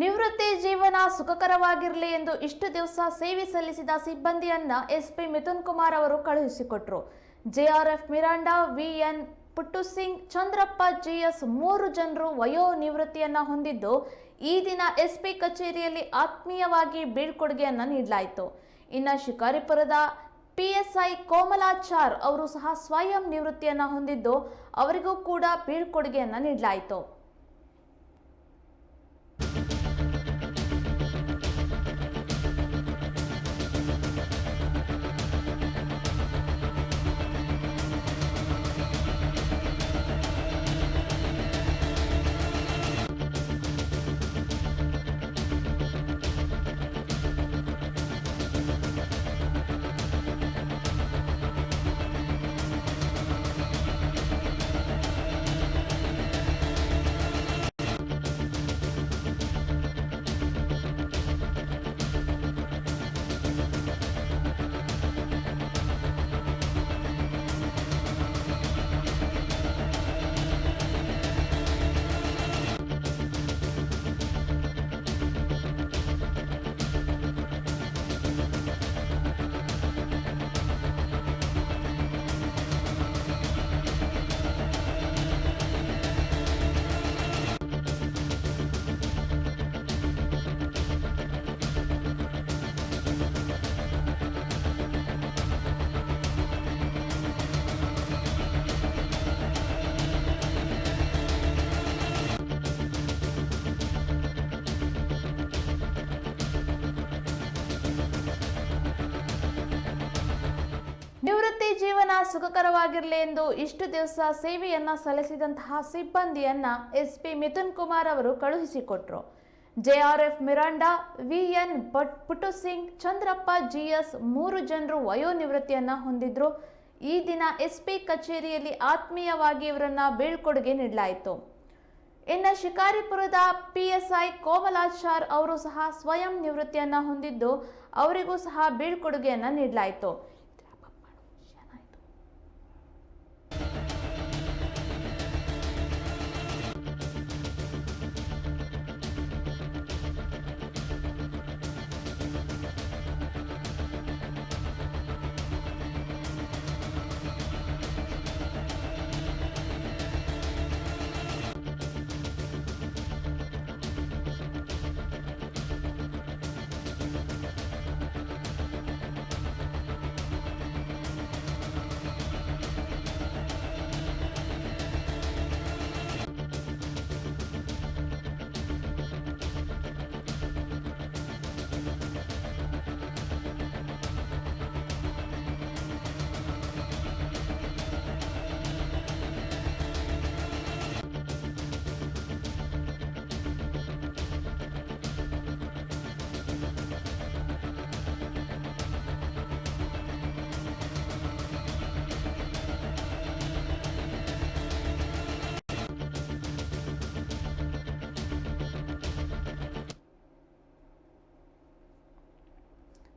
ನಿವೃತ್ತಿ ಜೀವನ ಸುಖಕರವಾಗಿರಲಿ ಎಂದು ಇಷ್ಟು ದಿವಸ ಸೇವೆ ಸಲ್ಲಿಸಿದ ಸಿಬ್ಬಂದಿಯನ್ನ ಎಸ್ಪಿ ಮಿಥುನ್ ಕುಮಾರ್ ಅವರು ಕಳುಹಿಸಿಕೊಟ್ರು. J R F Miranda, V N Puttu Singh Chandrappa, G S ಮೂರು ಜನರು ವಯೋ ನಿವೃತ್ತಿಯನ್ನ ಹೊಂದಿದ್ದು, ಈ ದಿನ ಎಸ್ಪಿ ಕಚೇರಿಯಲ್ಲಿ ಆತ್ಮೀಯವಾಗಿ ಬೀಳ್ಕೊಡುಗೆಯನ್ನ ನೀಡಲಾಯಿತು. ಇನ್ನು ಶಿಕಾರಿಪುರದ ಪಿಎಸ್ಐ ಕೋಮಲಾಚಾರ್ ಅವರು ಸಹ ಸ್ವಯಂ ನಿವೃತ್ತಿಯನ್ನು ಹೊಂದಿದ್ದು, ಅವರಿಗೂ ಕೂಡ ಬೀಳ್ಕೊಡುಗೆಯನ್ನು ನೀಡಲಾಯಿತು. ಜೀವನ ಸುಖಕರವಾಗಿರಲಿ ಎಂದು ಇಷ್ಟು ದಿವಸ ಸೇವೆಯನ್ನ ಸಲ್ಲಿಸಿದಂತಹ ಸಿಬ್ಬಂದಿಯನ್ನ ಎಸ್ಪಿ ಮಿಥುನ್ ಕುಮಾರ್ ಅವರು ಕಳುಹಿಸಿಕೊಟ್ರು. J R F Miranda, V N Bhat Puttu Singh Chandrappa G S ಮೂರು ಜನರು ವಯೋನಿವೃತ್ತಿಯನ್ನ ಹೊಂದಿದ್ರು. ಈ ದಿನ ಎಸ್ಪಿ ಕಚೇರಿಯಲ್ಲಿ ಆತ್ಮೀಯವಾಗಿ ಇವರನ್ನ ಬೀಳ್ಕೊಡುಗೆ ನೀಡಲಾಯಿತು. ಇನ್ನು ಶಿಕಾರಿಪುರದ ಪಿಎಸ್ಐ ಕೋಮಲಾಚಾರ್ ಅವರು ಸಹ ಸ್ವಯಂ ನಿವೃತ್ತಿಯನ್ನ ಹೊಂದಿದ್ದು, ಅವರಿಗೂ ಸಹ ಬೀಳ್ಕೊಡುಗೆಯನ್ನ ನೀಡಲಾಯಿತು.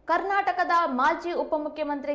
ಕರ್ನಾಟಕದ ಮಾಜಿ ಉಪಮುಖ್ಯಮಂತ್ರಿ